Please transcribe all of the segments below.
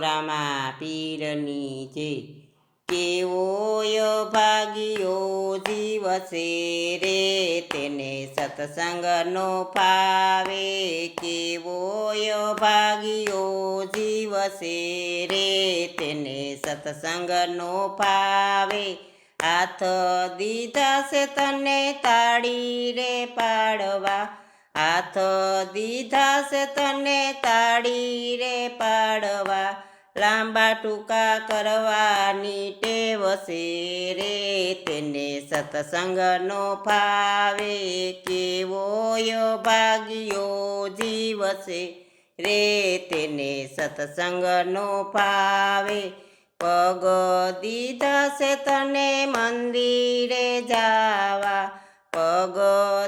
રામા પીરની જે કેવોય ભાગ્યો જીવશે રે તેને સત્સંગનો ફાવે, કેવોય ભાગ્યો જીવશે રે તેને સત્સંગનો ફાવે. હાથ દીધા છે તને તાળી રે પાડવા, હાથ દીધા છે તને તાળી રે પાડવા લાંબા ટૂંકા કરવાની ટેવ છે રે તેને સત્સંગનો ફાવે કેવોય ભાગ્યો જીવશે? રે, તેને સત્સંગનો ફાવે. પગ દીધા છે તને મંદિરે જાવા. પગ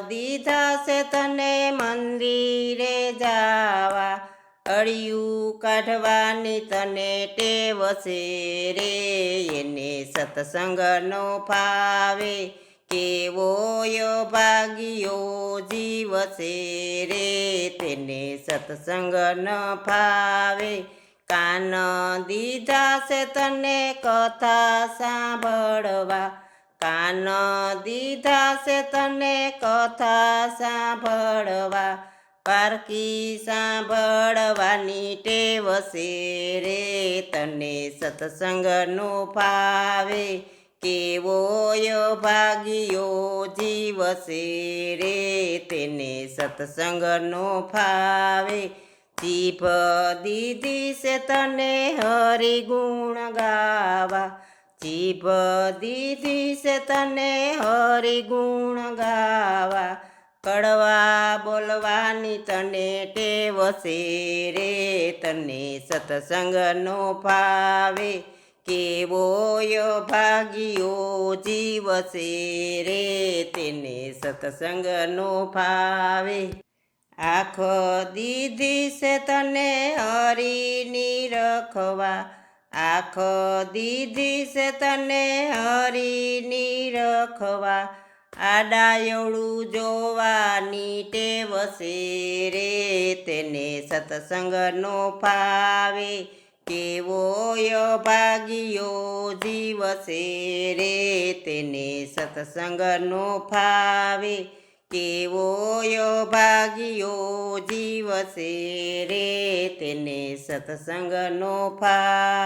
દીધા છે તને મંદિરે અળિયું કાઢવાની તને ટેવ છે રે, એને સત્સંગનો ફાવે. કેવોય ભાગ્યો જીવશે રે, તેને સત્સંગ ન ફાવે. કાન દીધા છે તને કથા સાંભળવા. કાન દીધા છે તને કથા સાંભળવા. પારકી સાંભળવાની ટેવ છે રે તને સત્સંગનો ફાવે કેવોય ભાગ્યો જીવશે રે તેને સત્સંગનો ફાવે જીભ દીદી છે તને હરિગુણ ગાવા. જીભ દીદી છે તને હરિગુણ ગાવા. કડવા બોલવાની તને ટેવ છે રે, તને સત્સંગનો ફાવે કેવોય ભાગ્યો જીવશે રે, તેને સત્સંગનો ફાવે આખો દીધી છે તને હરીની રખવા. આંખ દીધી છે તને હરીની રખવા. આડાયવડું જોવાની ટેવ છે રે તેને સત્સંગનો ફાવે. કેવો ભાગ્યો જીવશે રે તેને સત્સંગનો ફાવે. કેવો ભાગ્યો જીવશે રે તેને સત્સંગનો ફાવે.